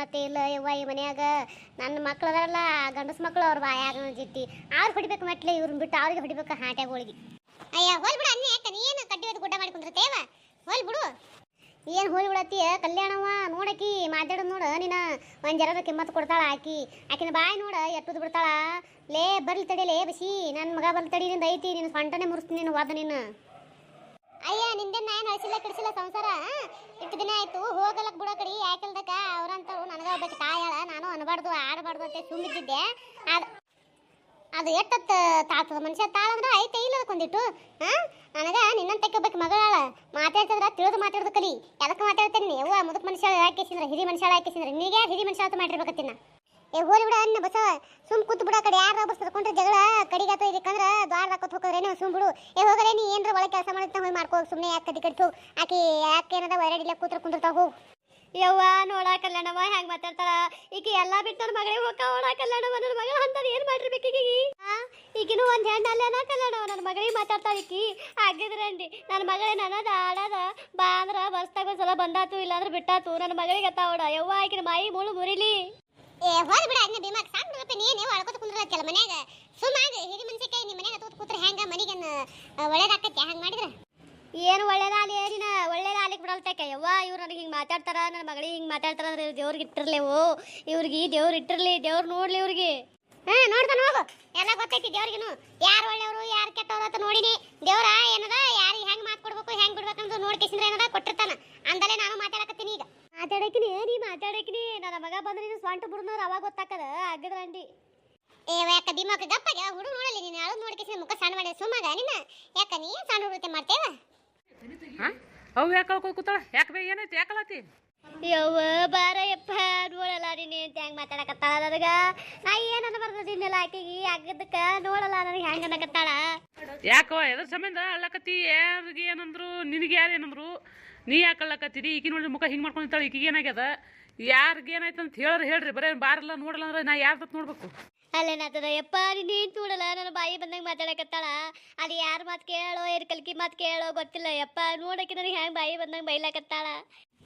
ಕಿಮ್ಮತ್ತೆ ಇಲ್ಲ, ಯವ್ವ, ಈ ಮನ್ಯಾಗ ನನ್ನ ಮಕ್ಳು ಅದಾರಲ್ಲ ಗಂಡಸ್ ಮಕ್ಳು ಅವ್ರ ಬಾಯಾಗ ಜಿಟ್ಟಿ. ಅವ್ರು ಹೊಡಿಬೇಕು ಮೆಟ್ಲೆ ಇವ್ರನ್ನ ಬಿಟ್ಟು ಅವ್ರಿಗೆ ಹೊಡಿಬೇಕು ಹಾಟ್ಯಾಗೋಳಿಗೆ ಅಯ್ಯ, ಹೋಲ್ ಬಿಡು ಅನ್ನಿ ಯಾಕ ನೀನು ಕಟ್ಟಿ ಹೊತ್ತು ಗುಡ್ಡ ಮಾಡಿ ಕುಂದ್ರತೇವ ಹೋಲ್ ಬಿಡು. ಏನು ಹೋಲ್ ಬಿಡತ್ತೀಯ ಕಲ್ಯಾಣವ ನೋಡಕಿ ಮಾತಾಡೋದು ನೋಡು, ನೀನು ಒಂದು ಜರದ ಕಿಮ್ಮತ್ತು ಕೊಡ್ತಾಳ ಆಕಿ. ಆಕಿನ ಬಾಯಿ ನೋಡ ಎಟ್ಟುದು ಬಿಡ್ತಾಳ. ಲೇ, ಬರ್ಲಿ ತಡಿ, ಲೇ, ಬಸಿ. ನನ್ನ ಮಗ ಬರ್ಲಿ ತಡಿ, ನಿಂದ ಐತಿ, ನೀನು ಸೊಂಟನೆ ಮುರಿಸ್ತೀನಿ, ನೀನು ವಾದ ನೀನು. ಅಯ್ಯ ನಿಂದೆ ನಾನು ಅಳಿಸಿಲ್ಲ ಕಿಡಿಸಿಲ್ಲ ಸಂಸಾರ? ಆಯ್ತು ಹೋಗಲಕ್ ಬಿಡೋ ಕಡಿ ಅವ್ರಂತವ್ರು ನನಗ ಒಬ್ಬಕ್ಕೆ ತಾಯಾಳ ನಾನು ಅನ್ಬಾರ್ದು ಆಡಬಾರ್ದು ಅಂತ ಸುಮ್ಮಿದ್ದೆ ಅದು ಅದು ಎಟ್ಟತ್ತು ತಾಳ್ತದ ಮನುಷ್ಯ ತಾಳಂದ್ರ ಐತೆ ಇಲ್ಲದಕ್ಕೊಂದಿಟ್ಟು ಹಾಂ ನನಗೆ ನನಗ ನಿನ್ನಂತಕ್ಕೆ ಒಬ್ಬಾಕಿ ಮಗಳಾಳ ಮಾತಾಡ್ತಿದ್ರ ತಿಳಿದು ಮಾತಾಡೋದು ಕಲಿ ಎದಕ್ಕೆ ಮಾತಾಡ್ತೇನೆ ಯವ್ವ ಮುದುಕ್ ಮನುಷ್ಯ ಹಿರಿ ಮನುಷ್ಯ ಹಾಕಿಸಿದ್ರ ನೀಗೆ ಹಿರಿ ಮನುಷ್ಯ ಅಂತ ಮಾಡಿರ್ಬೇಕತ್ತಿನ ಏ, ಹೋಲಿ ಬಿಡ ಅನ್ನ ಬಸವ. ಸುಮ್ ಕೂತ್ ಬಿಡ ಕಡೆ. ಯಾರ ಬಸ್ ತಕೊಂಡ್ರೆ ಜಗಳ ಕಡಿಗಾತ ಇದಕ್ಕಂದ್ರ ದ್ವಾರದಾಕತ್ ಹೋಗೋರೇನು ಸುಮ್ ಬಿಡು. ಏ ಹೋಗರೆ ನೀ ಏನ್ರ ಒಳಗೆ ಕೆಲಸ ಮಾಡಿದ್ ಹೋಗಿ ಮಾಡ್ಕೋ. ಸುಮ್ಮನೆ ಯಾಕೆ ಕಡಿ ಕಟ್ಟಿ ಹೋಗಿ ಆಕಿ ಯಾಕೆ ಏನದ ವೈರಡಿಲ್ಲ ಕೂತ್ರ ಕುಂದಿರ್ತಾವ ಹೋಗು. ಯವ್ವ, ನೋಡ ಕಲ್ಯಾಣವ ಹೆಂಗ್ ಮಾತಾಡ್ತಾಳ? ಈಕಿ ಎಲ್ಲಾ ಬಿಟ್ಟು ನನ್ನ ಮಗಳಿಗೆ ಹೋಗ್ತಾವಳ ಕಲ್ಯಾಣವ ನನ್ನ ಮಗಳ ಅಂತದ್ ಏನ್ ಮಾಡಿರ್ಬೇಕು ಈಕಿಗೆ? ಈಗಿನೂ ಒಂದ್ ಹೆಣ್ಣು ಅಲ್ಲೇನ ನನ್ನ ಮಗಳಿಗೆ ಮಾತಾಡ್ತಾಳ ಈಕಿ. ಆಗಿದ್ರಂಡಿ ನನ್ನ ಮಗಳೇ ನನ್ನದ ಆಡದ ಬಾ ಅಂದ್ರ ಬರ್ಸ್ದಾಗ ಒಂದ್ಸಲ ಬಂದಾತು, ಇಲ್ಲಾಂದ್ರ ಬಿಟ್ಟಾತು. ನನ್ನ ಮಗಳಿಗೆ ಅತ್ತಾವಡ. ಯವ್ವ ಆಕಿನ ಮಾಯಿ ಮುಳು ಮುರಿಲಿ. ಏ ಹೋದ್ ಬಿಡ ಅನ್ನ ಭೀಮಾಕ್ ಸಾಕು ನೋಡಪ್ಪ ನೀನೇ ಒಳ್ಕೊತ ಕುಂದ್ರತ್ತಲ್ಲ ಮನ್ಯಾಗ? ಸುಮ್ಮಾಗ ಹಿರಿ ಮನ್ಸಿಕಾಯಿ ನಿಮ್ಮ ಮನ್ಯಾಗ ತೂತ್ ಕೂತ್ರ ಹೆಂಗ? ಮನಿಗೆ ಒಳ್ಳೇದಾಕತ್ತೆ ಹಂಗ ಮಾಡಿದ್ರ? ಏನು ಒಳ್ಳೇದಾಲಿ ಏನಿನ ಒಳ್ಳೇದಾಲಿಕ್ ಬಿಡಲ್ತಕ್ಕೆ ಯವ್ವ ಇವ್ರು ನನಗೆ ಹಿಂಗೆ ಮಾತಾಡ್ತಾರ ನನ್ನ ಮಗಳಿಗೆ ಹಿಂಗೆ ಮಾತಾಡ್ತಾರ ಅಂದ್ರೆ ದೇವ್ರಿಗೆ ಇಟ್ಟಿರ್ಲೇವು. ಇವ್ರಿಗೆ ದೇವ್ರು ಇಟ್ಟಿರ್ಲಿ ದೇವ್ರು ನೋಡ್ಲಿ ಇವ್ರಿಗೆ. ಹಾ ನೋಡ್ತಾನ ಹೋಗು. ಎಲ್ಲ ಗೊತ್ತೈತಿ ದೇವ್ರಿಗೂ ಯಾರು ಒಳ್ಳೆಯವರು ಯಾರು ಕೆಟ್ಟವರು ಅಂತ ನೋಡಿನಿ. ದೇವ್ರ ಏನದ? ಯಾರಿಗೆ ಹೆಂಗ್ ಮಾತು ಕೊಡ್ಬೇಕು ಹೆಂಗ್ ಬಿಡ್ಬೇಕು ಅಂತ ನೋಡ್ಕೇಸಿಂದ್ರ ಏನದ? ಕೊಟ್ಟಿರ್ತಾನ. ಅಂದಲೇ ನಾನು ಮಾತಾಡಕತ್ತೀನಿ ಈಗ. ಮಾತಾಡಕಿನಿ ನೀ ಸ್ವಂಟ ಬಿಡ್ನವ್ರು ಅವಾಗ ಗೊತ್ತಾಕದ? ಅಗ್ಗದ್ರಂಡಿ ಏ ಯಾಕ ಭೀಮಕ್ಕ ಗಪ್ಪಗೆ ಹುಡುಗ ನೋಡಲಿ ನೀನು ಅಳು ನೋಡ್ಕೇಸಿ ಮುಖ ಸಣ್ಣ ಮಾಡಿ ಸುಮ್ಮಗ ನಿನ್ನ. ಯಾಕ ನೀ ಸಣ್ಣ ಹುಡುಗತೆ ಮಾಡ್ತೇವ? ಹಾಂ? ಅವು ಯಾಕೆ ಕಳ್ಕೊ ಕೂತಾಳ? ಯಾಕೆ ಬೇ ಏನೈತಿ ಯಾಕಲತಿ ಯವ್ವ ಬಾರಯ್ಯಪ್ಪ ನೋಡಲ್ಲ ನೀ ಅಂತ ಹೆಂಗ್ ಮಾತಾಡಕತ್ತಾಳ ನನಗ. ನಾ ಏನನ್ನ ಬರ್ದಿದ್ದಿಲ್ಲ ಆಕೆಗೆ? ಅಗ್ಗದಕ್ಕ ನೋಡಲ್ಲ ನನಗೆ ಹೆಂಗೆ ಅನ್ನಕತ್ತಾಳ? ಯಾಕೋ ಎದ್ರ ಸಂಬಂಧ? ಅಳ್ಳಕತ್ತಿ ಯಾರಿಗೆ ಏನಂದ್ರು ನಿನಗೆ ಯಾರು ಏನಂದ್ರು ನೀ ಯಾಕೆ ಅಳ್ಳಕತ್ತೀರಿ ಈಕಿ ನೋಡಿದ್ರೆ ಮುಖ ಹಿಂಗೆ ಮಾಡ್ಕೊಂಡಿರ್ತಾಳೆ ಈಕಿಗೆ ಏನಾಗ್ಯದ? ಯಾರಿಗೆ ಏನಾಯ್ತು ಅಂತ ಹೇಳ್ರಿ ಹೇಳ್ರಿ. ಬರೇ ಬಾರಲ್ಲ ನೋಡಲ್ಲ ಅಂದ್ರೆ ನಾ ಯಾರ್ದತ್ ನೋಡ್ಬೇಕು? ಅಲ್ಲೇನಾಗ್ತದ ಯಪ್ಪ ನೀನು ನೋಡಲ್ಲ ನನ್ನ ಬಾಯಿ ಬಂದಂಗ ಮಾತಾಡಕತ್ತಾಳ. ಅದು ಯಾರ ಮಾತು ಕೇಳೋ ಏರ್ ಕಲ್ಕಿ ಮಾತು ಕೇಳೋ ಗೊತ್ತಿಲ್ಲ ಯಪ್ಪ ನೋಡಕ್ಕೆ ನನಗೆ ಹೆಂಗ್ ಬಾಯಿ ಬಂದಂಗ ಬೈಲಾಕತ್ತಾಳ.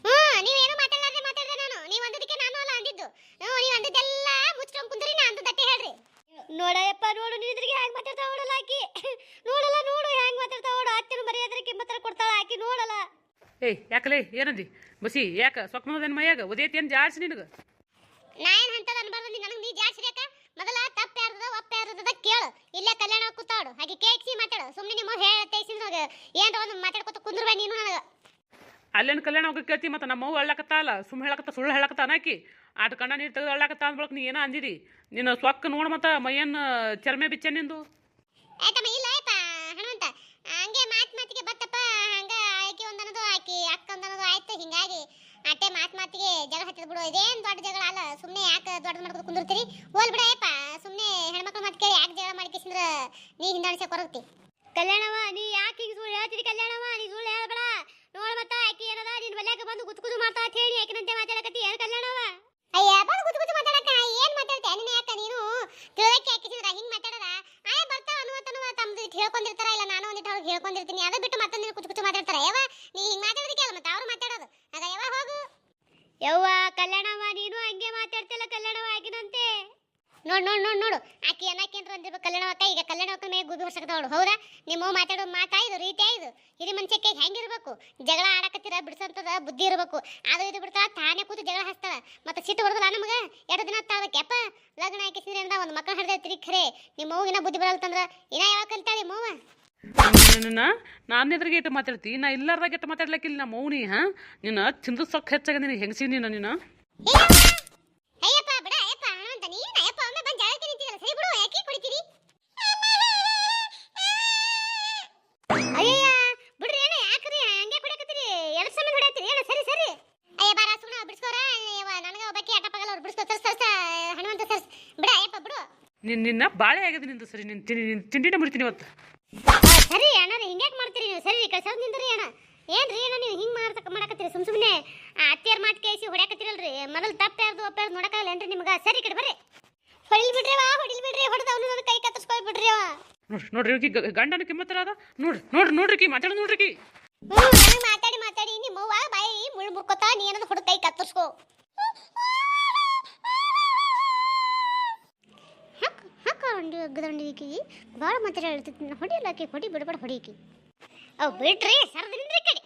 ಹ್ಞೂ ನೀವೇನು ಮಾತಾಡಲಾರ್ದೆ ಮಾತಾಡ್ದೆ ನಾನು ನೀವು ಅಂದದಕ್ಕೆ ನಾನು ಅಲ್ಲ ಅಂದಿದ್ದು ಹ್ಞೂ ನೀವು ಅಂದದ್ದೆಲ್ಲ ಮುಚ್ಕೊಂಡ್ ಕುಂದ್ರಿ ನಾ ಅಂದದಟ್ಟೆ ಹೇಳ್ರಿ ನೋಡಯಪ್ಪ ನೋಡು ನಿದ್ರಿಗೆ ಹೆಂಗ್ ಮಾತಾಡ್ತಾ ನೋಡಲ್ಲ ಆಕಿ ನೋಡಲ್ಲ ನೋಡು ಹೆಂಗ್ ಮಾತಾಡ್ತಾ ನೋಡು ಅತ್ತಿನ ಮರ್ಯಾದ್ರೆ ಕಿಮ್ಮತ್ತರ ಕೊಡ್ತಾಳ ಆಕಿ ನೋಡಲ್ಲ ಏಯ್ ಯಾಕಲೇ ಏನಂದಿ? ಬಸಿ ಯಾಕ ಸೊಕ್ನದೇನು ಮೈಯಾಗ ಒದೇತಿ ಏನು ಜಾಡ್ಸಿ ನಿನಗ? ನಾ ಏನ್ ಅಂತದ ಅನ್ಬಾರ್ದು ನೀ ನನಗೆ ನೀ ಜಾಡ್ಸಿರ್ಯಾಕ ಮೊದಲ ತಪ್ಪ ಯಾರದ ಒಪ್ಪ ಯಾರ್ದದ ಕೇಳು. ಇಲ್ಲ ಕಲ್ಯಾಣ ಕೂತಾಡು ಹಾಗೆ ಕೇಕ್ಸಿ ಮಾತಾಡು. ಸುಮ್ಮನೆ ನಿಮ್ಮ ಹೇಳ್ತೈಸಿಂದ್ರ ಏನ್ರ ಒಂದು ಮಾತಾಡ್ಕೊತ ಕುಂದ್ರಬೇಡ ನೀನು ನನಗೆ. ಅಲ್ಲೇನು ಕಲ್ಯಾಣ ಹೋಗಿ ಕೇಳ್ತಿ ಮತ್ತೆ ನಮ್ಮ ಅವ್ವ ಅಲ್ಲ? ಸುಮ್ಮ ಹೇಳಕತ್ತ ಸುಳ್ಳು ಹೇಳಕತ್ತ ಅನಾಕಿ ಆಟ ಕಣ್ಣ ನೀರು ತೆಗೆದು ಅಳ್ಳಕತ್ತ ಅಂದ್ಬಳಕ್ ನೀ ಏನೋ ಅಂದಿದಿ? ನೀನು ಸೊಕ್ಕ ನೋಡು ಮತ್ತೆ ಮೈಯನ್ನ ಚರ್ಮೆ ಬಿಚ್ಚೆ ನಿಂದು? ಆಯ್ತಮ್ಮ ಇಲ್ಲ ಆಯ್ತ ಹನುಮಂತ ಹಂಗೆ ಮಾತ್ ಮಾತಿಗೆ ಬತ್ತಪ್ಪ ಹಂಗ ಆಕಿ ಒಂದನದು ಆಕಿ ಅಕ್ಕ ಒಂದನದು ಆಯ್ತು ಹಿಂಗಾಗಿ ಅಟ್ಟೆ ಮಾತ್ ಮಾತಿಗೆ ಜಗಳ ಹತ್ತಿದ್ ಬಿಡು. ಇದೇನ್ ದೊಡ್ಡ ಜಗಳ? ಅಲ್ಲ ಸುಮ್ಮನೆ ಯಾಕೆ ದೊಡ್ಡ ಮಾಡ್ಕೊಂಡು ಕುಂದಿರ್ತೀರಿ? ಹೋಲ್ ಬಿಡಯಪ್ಪ ಸುಮ್ಮನೆ ಹೆಣ್ಮಕ್ಳು ಮಾತು ಕೇಳಿ ಯಾಕೆ ಜಗಳ ಮಾಡ್ಕೇಸಿಂದ್ರ ನೀ ಹಿಂದಾಡ್ಸಕ್ ಕೊರಗ್ತಿ ಕಲ್ಯಾಣವ ನೀ ಯಾಕೆ ಈಗ ಸುಳ್ಳು ಹೇಳ್ತೀರಿ ಕಲ್ಯಾಣವ ನೀ ಸುಳ್ಳು ಹೇಳ್ಬೇಡ. ನೋಡ ಮತ್ತ ಆಕಿ ಏನದ? ನಿನ್ ಬಲ್ಯಾಕ ಬಂದು ಗುತ್ತು ಗುತ್ತು ಮಾಡ್ತಾ ಅಂತ ಹೇಳಿ ಆಕಿನಂತೆ ಮಾತಾಡಕತ್ತಿ. ಏನು ಕಲ್ಯಾಣವ ಅಯ್ಯ ಬಂದು ಗುತ್ತು ಗುತ್ತು ಮಾತಾಡಕ. ಏನ್ ಮಾತಾಡ್ತೀಯ ನಿನ್ನ ಯಾಕ ನೀನು? ತಿಳಕ್ಕೆ ಹಾಕಿಸಿದ್ರ ಹಿಂಗ್ ಮಾತಾಡದ? ಆಯ ಬರ್ತಾವ ಅನ್ನುವತ್ತನುವ ತಮ್ದು ಹೇಳ್ಕೊಂಡಿರ್ತಾರ? ಇಲ್ಲ ನಾನು ಒಂದಿಟ್ಟು ಅವ್ರಿಗೆ ಹೇಳ್ಕೊಂಡಿರ್ತೀನಿ. ಅದು ಬಿಟ್ಟು ಮತ್ತೊಂದು ಕುಚ್ಚು ಕುಚ್ಚು ಕುಚು ಮಾತಾಡ್ತಾರ. ಯವ್ವ ನೀ ಹಿಂಗ್ ಮಾತಾಡೋದಕ್ಕೆ ಅಲ್ಲ ಮತ್ತೆ ಅವ್ರು ಮಾತಾಡೋದು ಅದ ಯವ್ವ ಹೋಗು ಯವ್ವ ಕಲ್ಯಾಣವ್ವ ನೀನು ಹಂಗೆ ಮಾತಾಡ್ತಿಲ್ಲ ಕಲ್ಯಾಣವ ಆಗಿನಂತೆ. ನೋಡ್ ನೋಡ್ ನೋಡ್, ನೋಡು. ಆಕಿ ಅಂತ ಅಂದಿರ್ಬೇಕು ಕಲ್ಯಾಣವಕ್ಕ ಈಗ ಕಲ್ಯಾಣವಕ್ಕ ಮೇಲೆ ಗುಬಿ ನೋಡು ಹೌದಾ? ನಿಮ್ಮ ಮಾತಾಡೋ ಮಾತಾ ಇದು ರೀತಿ ಇದು? ಹಿರಿ ಮನುಷ್ಯಕ್ಕೆ ಹೆಂಗಿರ್ಬೇಕು? ಜಗಳ ಆಡಕತ್ತಿರ, ಬಿಡ್ಸಂತದ ಬುದ್ಧಿ ಇರಬೇಕು. ಅದು ಇದು ಬಿಡ್ತಾಳ, ತಾನೇ ಕೂತು ಜಗಳ ಹಚ್ತಾಳ. ಮತ್ತೆ ಸಿಟ್ಟು ಬರೋದಿಲ್ಲ ನಮಗ? ಎರಡು ದಿನ ತಾಳಕ್ಕೆ ಯಪ್ಪ. ಲಗ್ನ ಹಾಕಿಸಿದ್ರೆ ಒಂದು ಮಕ್ಕಳು ರೀ ಖರೆ. ನಿಮ್ಮ ಮಗುಗಿನ ಬುದ್ಧಿ ಬರಲ್ತಂದ್ರೆ, ಇನ್ನ ಯಾವಾಗ ಕಲಿತಾಳೆ ಮೌವ ನಾನು ಎದುರಿಗೆ ಇಟ್ಟು ಮಾತಾಡ್ತಿ ನಾ ಇಲ್ಲಾರ್ದಾಗ ಇಟ್ಟು ಮಾತಾಡ್ಲಿಕ್ಕಿಲ್ಲ ನಮ್ಮ ಮೌನಿ ಹಾ? ನಿನ್ನ ತಿಂದು ಸೊಕ್ಕ ಹೆಚ್ಚಾಗ ನಿನಗೆ ಹೆಂಗಸಿ ನೀನು ನಿನ್ನ ನಿನ್ನ ಬಾಳೆ ಆಗಿದೆ ನಿಂದು ಸರಿ ನಿನ್ನ ತಿಂಡಿ ನಿನ್ನ ತಿಂಡಿನ ಮುರಿತೀನಿ ಇವತ್ತು. ಅಣ್ಣ ಹಿಂಗ್ಯಾಕ್ ಮಾಡ್ತೀರಿ ನೀವು? ಸರಿ ಕಳ್ಸೋದ್ ನಿಂದ್ರಿ ಅಣ್ಣ. ಏನ್ರಿ ಅಣ್ಣ ನೀವು ಹಿಂಗೆ ಮಾಡ್ತಕ್ಕ ಮಾಡಕತ್ತೀರಿ? ಸುಮ್ ಸುಮ್ಮನೆ ಅತ್ತಿಯರ್ ಮಾತು ಕೇಳಿಸಿ ಹೊಡ್ಯಾಕತ್ತೀರಲ್ರಿ? ಮೊದಲು ತಪ್ಪ ಯಾರ್ದು ಒಪ್ಪ ಯಾರ್ದು ನೋಡಕ್ಕಾಗಲ್ಲೇನ್ರಿ ನಿಮ್ಗೆ? ಸರಿ ಕಡೆ ಬರ್ರಿ. ಹೊಡಿಲ್ ಬಿಡ್ರಿ ವಾ ಹೊಡಿಲ್ ಬಿಡ್ರಿ. ಹೊಡೆದ ಅವನು ನನ್ನ ಕೈ ಕತ್ತರಿಸ್ಕೊಳ್ ಬಿಡ್ರಿ ಅವ ನೋಡ್ರಿ ನೋಡ್ರಿ ಈಕಿ ಗಂಡನ ಕಿಮ್ಮತ್ತರ ಅದ. ನೋಡ್ರಿ ನೋಡ್ರಿ ನೋಡ್ರಿ ಕಿ ಮಾತಾಡ ನೋಡ್ರಿ ಕಿ ಮಾತಾಡಿ ಮಾತಾಡಿ. ನಿಮ್ಮ ಅವ್ವ ಬಾಯಿ ಮುಳ್ಳು ಮುರ್ಕೋತಾ ನೀ ಏನದು ಹೊಡೆದ ಕೈ ಕತ್ತರಿಸ್ಕೋ. ಅಂಡಿ ಅಗ್ಗದಂಡಿ ಈಕಿಗೆ ಭಾಳ ಮಾತ್ರ ಹೇಳ್ತಿತ್ತು. ಹೊಡಿಯಲ್ಲ ಆಕೆ ಹೊಡಿ ಬಿಡಬೇಡ, ಹೊಡಿ ಈಕಿ ಅವ್ ಬಿಡ್ರಿ ಸರ್ದಿನ್ರಿ ಕಡೆ.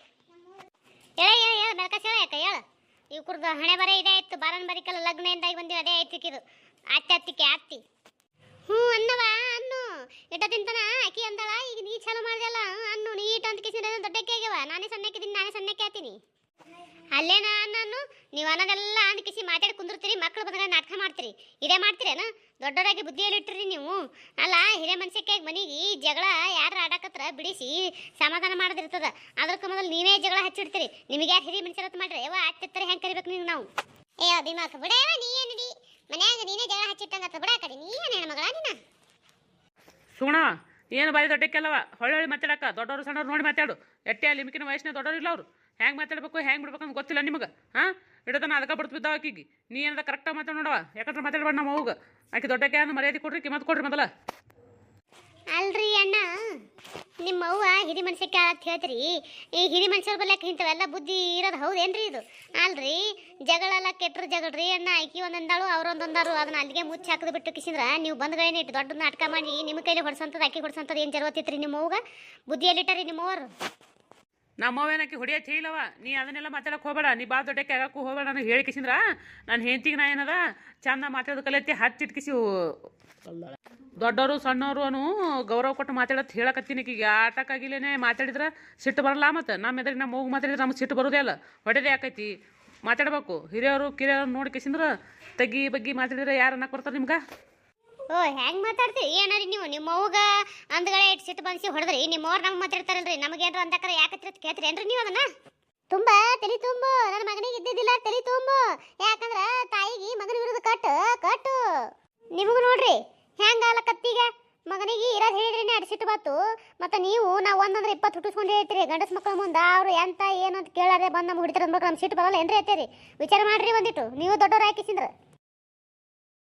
ಹೇಳ ಹೇಳ ಹೇಳ ಮೆಲ್ಕಾಸ್ ಹೇಳ ಯಾಕೆ, ಹೇಳ. ಇವ್ರದ್ದು ಹಣೆ ಬರ ಇದೇ ಇತ್ತು ಬಾರನ್ ಬರಿಕಲ್ಲ ಲಗ್ನದಿಂದಾಗಿ ಬಂದಿವಿ, ಅದೇ ಐತಿಕಿದು ಅತ್ತಿ ಅತ್ತಿಕೆ ಅತ್ತಿ ಹ್ಞೂ, ಅನ್ನವ, ಅನ್ನು. ಇಟ್ಟ ತಿಂತಾನ? ಆಕಿ ಅಂದಳ, ಈಗ ನೀ ಚಾಲು ಮಾಡ್ದಲ್ಲ, ಅನ್ನು ನೀ ಅಂತ ಕಿಸಿನ ದೊಡ್ಡಕ್ಕೆ ಆಗ್ಯವ. ನಾನೇ ಸಣ್ಣಕ್ಕಿದ್ದೀನಿ, ನಾನೇ ಸಣ್ಣಕ್ಕೆ ಆತೀನಿ. ಅಲ್ಲೇನ ನಾನು ನೀವು ಅನ್ನೋದೆಲ್ಲ ಅಂದ್ಕಿಸಿ ಮಾತಾಡಿ ಕುಂದಿರ್ತೀರಿ ಮಕ್ಕಳು ಬಂದಾಗ ನಾಟಕ ಮಾಡ್ತೀರಿ. ಇದೇ ಮಾಡ್ತೀರೇನು? ದೊಡ್ಡವರಾಗಿ ಬುದ್ಧಿಯಲ್ಲಿ ಇಟ್ಟಿರಿ ನೀವು. ಅಲ್ಲ ಹಿರಿಯ ಮನುಷ್ಯಕ್ಕೆ ಮನೆಗೆ ಜಗಳ ಯಾರು ಆಡಾಕತ್ರ ಬಿಡಿಸಿ ಸಮಾಧಾನ ಮಾಡೋದಿರ್ತದ. ಅದಕ್ಕೆ ಮೊದಲು ನೀವೇ ಜಗಳ ಹಚ್ಚಿಡ್ತೀರಿ. ನಿಮಗೆ ಯಾರು ಹಿರಿಯ ಮನುಷ್ಯರತ್ ಮಾಡ್ರಿ. ಯಾವ ಆಗ್ತಿರ್ತಾರೆ ಹೆಂಗೆ ಕರಿಬೇಕು ನೀವು ನಾವು? ಏ ಅಭಿಮಾಕ ಬಿಡವ ನೀ ಏನಿಡಿ ಮನ್ಯಾಗ ನೀನೇ ಜಗಳ ಹಚ್ಚಿಟ್ಟಂಗತ್ತ ಬಿಡ ಕಡೆ. ನೀ ಏನು ಮಗಳ ನೀನ? ಸುಣ ಏನು ಬಾರಿ ದೊಡ್ಡಕ್ಕೆಲ್ಲವ? ಹೊಳ್ಳಿ ಮಾತಾಡಕ ದೊಡ್ಡವರು ಸಣ್ಣವ್ರು ನೋಡಿ ಮಾತಾಡು. ಎಟ್ಟೆ ಲಿಮಿಕಿನ ವಯಸ್ಸಿನ ದೊಡ್ಡವ್ರು ಇಲ್ಲ ಅವರು. ಹೆಂಗೆ ಮಾತಾಡ್ಬೇಕು ಹೆಂಗೆ ಬಿಡ್ಬೇಕು ಅಂತ ಗೊತ್ತಿಲ್ಲ ನಿಮಗೆ? ಹಾಂ? ಇಡತನ ಅದಕ್ಕೆ ಬಿಡ್ತು ಆಕಿಗೆ. ನೀ ಏನದ ಕರೆಕ್ಟಾಗಿ ಮಾತಾಡ ನೋಡವ ಯಾಕಂದ್ರೆ ಮಾತಾಡ್ಬೇಡ ನಮ್ಮ ಅವ್ಗೆ ಆಕೆ ದೊಡ್ಡಕ್ಕೆ ಅಂದ್ರೆ ಮರ್ಯಾದೆ ಕೊಡ್ರಿ ಕಿಮತ್ ಕೊಡ್ರಿ ಮೊದಲ. ಅಲ್ರಿ ಅಣ್ಣ. ನಿಮ್ಮ ಅವ್ವ ಹಿರಿ ಮನುಷ್ಯಕ್ಕೆ ಅಂತ ಹೇಳ್ತೀರಿ. ಈ ಹಿರಿ ಮನುಷ್ಯರ ಬರ್ಲಕ್ಕೆ ಇಂಥವೆಲ್ಲ ಬುದ್ಧಿ ಇರೋದು ಹೌದೇನ್ರಿ ಇದು? ಅಲ್ರಿ ಜಗಳೆಲ್ಲ ಕೆಟ್ಟರು ಜಗಳ್ರಿ ಅಣ್ಣ. ಆಕಿ ಒಂದೊಂದಾಳು, ಅವ್ರೊಂದೊಂದಾರು ಅದನ್ನ ಅಲ್ಲಿಗೆ ಮುಚ್ಚಿ ಹಾಕಿದ್ ಬಿಟ್ಟು ಕಿಸಿದ್ರ ನೀವು ಬಂದ್ಗಳೇನೆ ಇಟ್ಟು ದೊಡ್ಡ ನಾಟಕ ಮಾಡಿ ನಿಮ್ಮ ಕೈಲಿ ಹೊಡ್ಸಂತದ ಆಕಿ ಹೊಡ್ಸಂತದ ಏನು ಜರವತ್ತಿತ್ರಿ ನಿಮ್ಮ ಅವ್ಗ ಬುದ್ಧಿಯಲ್ಲಿಟ್ಟರಿ ನಿಮ್ಮ ಅವ್ರು ನಮ್ಮವೇನಕ್ಕೆ ಹೊಡಿಯೋ ಇಲ್ಲವ ನೀ ಅದನ್ನೆಲ್ಲ ಮಾತಾಡಕ್ಕೆ ಹೋಗಬೇಡ. ನೀ ಬಾ ದೊಡ್ಡಕ್ಕೆ ಆಗಕ್ಕೂ ಹೋಗಬೇಡ ನನಗೆ ಹೇಳಿ ಕಿಸಿಂದ್ರ. ನಾನು ಹೆಂಡ್ತಿಗೆ ನಾ ಏನದ? ಚಂದ ಮಾತಾಡೋದು ಕಲಿಯತ್ತೆ ಹಚ್ಚಿಟ್ಕಿಸಿ ದೊಡ್ಡವರು ಸಣ್ಣವರು ಅನು ಗೌರವ ಕೊಟ್ಟು ಮಾತಾಡೋದು ಹೇಳಕತ್ತೀನಿ ಈಗ ಆಟಕ್ಕಾಗಿಲೇನೆ ಮಾತಾಡಿದ್ರೆ ಸಿಟ್ಟು ಬರಲ್ಲ ಮತ್ತು ನಮ್ಮ ಎದುರಿಗೆ ನಮ್ಮ ಹೋಗಿ ಮಾತಾಡಿದ್ರೆ ನಮ್ಗೆ ಸಿಟ್ಟು ಬರೋದೇ ಅಲ್ಲ. ಹೊಡೆದೇ ಆಕೈತಿ. ಮಾತಾಡಬೇಕು. ಹಿರಿಯವರು ಕಿರಿಯರು ನೋಡಿ ಕಿಸಿಂದ್ರೆ. ತಗ್ಗಿ ಬಗ್ಗಿ ಮಾತಾಡಿದ್ರೆ ಯಾರು ಅನ್ನಕ್ಕೆ ಬರ್ತಾರೆ ನಿಮ್ಗೆ? ಓ ಹೆಂಗ್ ಮಾತಾಡ್ತೀರಿ? ಏನಾರಿ ನೀವು? ನಿಮ್ಮ ಅವ್ಗ ಅಂದ್ಗಳೇ ಇಟ್ಟು ಸಿಟ್ಟು ಬಂದಿಸಿ ಹೊಡೆದ್ರಿ. ನಿಮ್ಮ ಅವ್ರು ನಮ್ಗೆ ಮಾತಾಡ್ತಾರಲ್ರಿ. ನಮಗೇನ್ರ ಅಂದಕ್ರೆ ಯಾಕತ್ರ ಕೇಳ್ತೀರೇನ್ರಿ ನೀವು ಅದನ್ನ? ತುಂಬ ತಲೆ ತುಂಬು. ನನ್ನ ಮಗನಿಗೆ ಇದ್ದಿದ್ದಿಲ್ಲ ತಲೆ ತುಂಬು. ಯಾಕಂದ್ರೆ ತಾಯಿಗೆ ಮಗನ ವಿರುದ್ಧ ಕಟ್ಟು ಕಟ್ಟು. ನಿಮಗೂ ನೋಡ್ರಿ ಹೆಂಗ ಕತ್ತಿಗೆ ಮಗನಿಗೆ ಇರೋದು ಹೇಳಿದ್ರೇನೆ ಅಡ್ ಸಿಟ್ಟು ಬತ್ತು ಮತ್ತೆ ನೀವು ನಾವು ಒಂದಂದ್ರೆ ಇಪ್ಪತ್ತು ಹುಟ್ಟಿಸ್ಕೊಂಡು ಹೇಳ್ತೀರಿ. ಗಂಡಸ ಮಕ್ಕಳ ಮುಂದೆ ಅವರು ಎಂತ ಏನು ಅಂತ ಕೇಳಾರೆ ಬಂದು ನಮ್ಗೆ ಹಿಡಿತಾರೆ ಅಂದ್ಬೇಕು ನಮ್ಮ ಸಿಟ್ಟು ಬರಲ್ಲ. ಏನ್ರಿ ಹೇಳ್ತೀರಿ ವಿಚಾರ ಮಾಡ್ರಿ ಒಂದಿಟ್ಟು. ನೀವು ದೊಡ್ಡವ್ರು ಹಾಕಿಸಿಂದ್ರ.